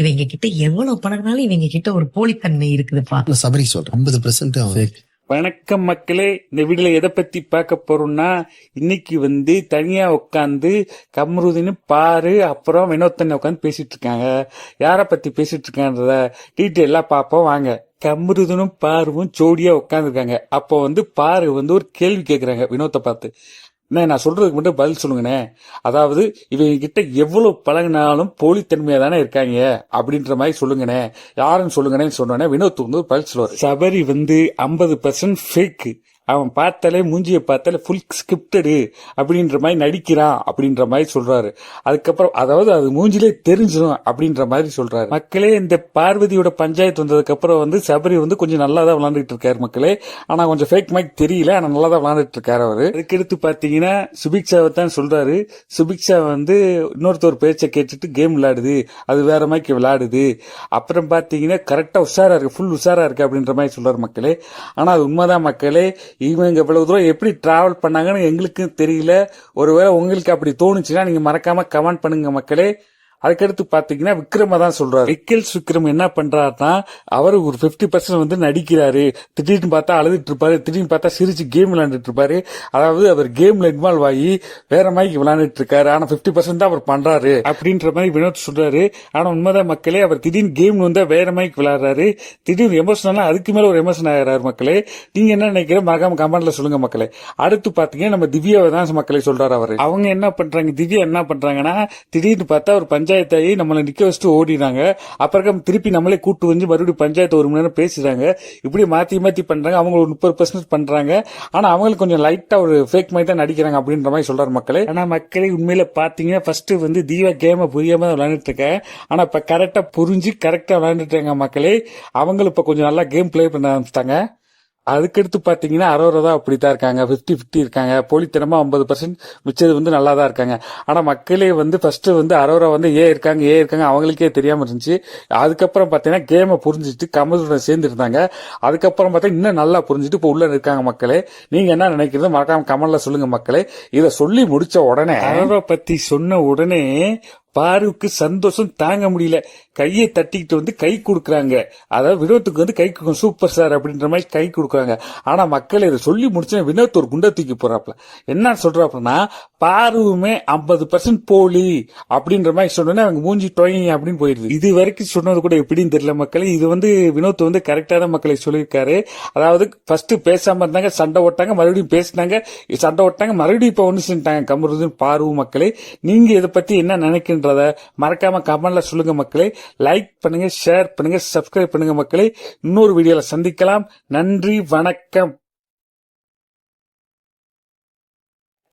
இவங்க கிட்ட எவ்வளவு பழகினாலும் இவங்க கிட்ட ஒரு போலித்தன்மை இருக்குதுப்பா. சபரி சொல்றேன். ஐம்பது பெர்சென்ட் வணக்கம் மக்களே இந்த வீடியோல எதை பத்தி பார்க்க போறோம்னா இன்னைக்கு வந்து தனியா உட்காந்து கம்ருதின்னு பாரு அப்புறம் வினோத்தன் உட்காந்து பேசிட்டு இருக்காங்க. யார பத்தி பேசிட்டு இருக்கான்றத டீட்டெயிலா பார்ப்போம். வாங்க. கம்ருதனும் பாருவும் ஜோடியா உட்காந்துருக்காங்க அப்போ வந்து பாரு வந்து ஒரு கேள்வி கேக்குறாங்க வினோத்தை பார்த்து. அண்ணே, நான் சொல்றதுக்கு மட்டும் பதில் சொல்லுங்கண்ணே. அதாவது இவங்க கிட்ட எவ்வளவு பழகினாலும் போலித்தன்மையா தானே இருக்காங்க? அப்படின்ற மாதிரி சொல்லுங்கண்ணே. யாருன்னு சொல்லுங்கண்ணே சொன்னோன்னே வினோத் வந்து பதில் சொல்லுவார். சபரி வந்து ஐம்பது பர்சன்ட் ஃபேக்கு அவன் பார்த்தாலே மூஞ்சியை பார்த்தாலே ஃபுல் ஸ்கிரிப்டடு அப்படின்ற மாதிரி நடிக்கிறான் அப்படின்ற மாதிரி சொல்றாரு. அதுக்கப்புறம் அதாவது அது மூஞ்சிலே தெரிஞ்சிடும் அப்படின்ற மாதிரி சொல்றாரு. மக்களே இந்த பார்வதியோட பஞ்சாயத்து வந்ததுக்கு அப்புறம் வந்து சபரி வந்து கொஞ்சம் நல்லா தான் விளாண்டுட்டு இருக்காரு மக்களே. ஆனா கொஞ்சம் ஃபேக் மைக் தெரியல ஆனா நல்லா தான் விளாண்டுட்டு இருக்காரு அவரு. அதுக்கடுத்து பாத்தீங்கன்னா சுபிக்ஷாவை தான் சொல்றாரு. சுபிக்ஷா வந்து இன்னொருத்தர் பேச்சை கேட்டுட்டு கேம் விளையாடுது. அது வேற மாதிரி விளையாடுது. அப்புறம் பாத்தீங்கன்னா கரெக்டா உஷாரா இருக்கு ஃபுல் உஷாரா இருக்கு அப்படின்ற மாதிரி சொல்றாரு மக்களே. ஆனா அது உண்மைதான் மக்களே. இவங்க இவ்வளவு தூரம் எப்படி டிராவல் பண்ணாங்கன்னு எங்களுக்கும் தெரியல. ஒருவேளை உங்களுக்கு அப்படி தோணுச்சுன்னா நீங்கள் மறக்காமல் கமெண்ட் பண்ணுங்க மக்களே. அதுக்கடுத்து பாத்தீங்கன்னா விக்ரம தான் சொல்றாரு. நிக்கல்ஸ் விக்ரம் என்ன பண்றாருன்னா அவர் ஒரு 50% பர்சன்ட் வந்து நடிக்கிறாரு. திடீர்னு பார்த்தா அழுதுட்டு இருப்பாரு. திடீர்னு பார்த்தா சிரிச்சு கேம் விளையாண்டுட்டு இருப்பாரு. அதாவது அவர் கேம்ல இன்வால்வ் ஆகி வேற மாதிரி விளையாண்டுட்டு இருக்காரு. ஆனா 50% பர்சன்ட் தான் அவர் பண்றாரு அப்படின்ற மாதிரி வினோத் சொல்றாரு. ஆனா உண்மைதான் மக்களே அவர் திடீர்னு கேம் வந்தா வேற மாதிரி விளையாடுறாரு. திடீர்னு எமோஷனல் அதுக்கு மேல ஒரு எமோஷன் ஆகிறாரு மக்களே. நீங்க என்ன நினைக்கிற மறக்காம கமெண்ட்ல சொல்லுங்க மக்களே. அடுத்து பாத்தீங்கன்னா நம்ம திவ்யாவை தான் மக்களை சொல்றாரு அவர். அவங்க என்ன பண்றாங்க? திவ்யா என்ன பண்றாங்கன்னா திடீர்னு பார்த்தா ஒரு பஞ்சாயத்தாகி நம்மளை நிக்க வச்சுட்டு ஓடிடுறாங்க அப்புறம் திருப்பி நம்மளே கூட்டு வந்து மறுபடியும் பஞ்சாயத்து ஒரு மணி நேரம் பேசுறாங்க இப்படி மாத்தி மாத்தி பண்றாங்க. அவங்க ஒரு முப்பது பர்சன்ட் பண்றாங்க. ஆனா அவங்களுக்கு கொஞ்சம் லைட்டா ஒரு ஃபேக் மாதிரி தான் நடிக்கிறாங்க அப்படின்ற மாதிரி சொல்றாரு மக்களே. ஆனா மக்களே உண்மையில பாத்தீங்கன்னா ஃபர்ஸ்ட் வந்து தீவா கேம புரியாம தான் விளையாண்டுட்டு இருக்கேன். ஆனா இப்ப கரெக்டா புரிஞ்சு கரெக்டா விளையாண்டுட்டு இருக்காங்க மக்களே. அவங்களும் இப்ப கொஞ்சம் நல்லா கேம் ப்ளே பண்ண ஆரம்பிச்சிட்டாங்க. அதுக்கடுத்து பார்த்தீங்கன்னா அரோரா தான் அப்படித்தான் இருக்காங்க. 50 50 இருக்காங்க. போலித்தனமாக ஐம்பது பர்சன்ட் மிச்சது வந்து நல்லா தான் இருக்காங்க. ஆனால் மக்களே வந்து ஃபர்ஸ்ட் வந்து அரோரா வந்து ஏ இருக்காங்க ஏ இருக்காங்க அவங்களுக்கே தெரியாமல் இருந்துச்சு. அதுக்கப்புறம் பார்த்தீங்கன்னா கேமை புரிஞ்சுட்டு கமலுடன் சேர்ந்து இருந்தாங்க. அதுக்கப்புறம் பார்த்தா இன்னும் நல்லா புரிஞ்சுட்டு இப்போ உள்ள இருக்காங்க மக்களே. நீங்கள் என்ன நினைக்கிறது? மறக்காம கமல்ல சொல்லுங்க மக்களே. இதை சொல்லி முடிச்ச உடனே அரோரா பற்றி சொன்ன உடனே பாருக்கு சந்தோஷம் தாங்க முடியல. கையை தட்டிக்கிட்டு வந்து கை கொடுக்குறாங்க. அதாவது வினோத்துக்கு வந்து கை கொடுக்கும் சூப்பர் சார் அப்படின்ற மாதிரி கை கொடுக்குறாங்க. ஆனா மக்கள் இதை சொல்லி முடிச்சு வினோத் ஒரு குண்டை தூக்கி போறாப்ல என்ன சொல்றாப்லன்னா பாருவுமே ஐம்பது பர்சன்ட் போலி அப்படின்ற மாதிரி சொன்னோன்னே அவங்க மூஞ்சி டொய் அப்படின்னு போயிடுது. இது வரைக்கும் சொன்னது கூட எப்படின்னு தெரியல மக்களே. இது வந்து வினோத் வந்து கரெக்டாக தான் மக்களை சொல்லியிருக்காரு. அதாவது ஃபர்ஸ்ட் பேசாம இருந்தாங்க சண்டை ஓட்டாங்க மறுபடியும் பேசினாங்க. சண்டை ஓட்டாங்க மறுபடியும் இப்போ ஒன்று செஞ்சிட்டாங்க கமருதன் பார்வு மக்களே. நீங்க இதை பத்தி என்ன அப்படின்றத மறக்காம கமெண்ட்ல சொல்லுங்க மக்களே. லைக் பண்ணுங்க ஷேர் பண்ணுங்க சப்ஸ்கிரைப் பண்ணுங்க மக்களே. இன்னொரு வீடியோல சந்திக்கலாம். நன்றி வணக்கம்.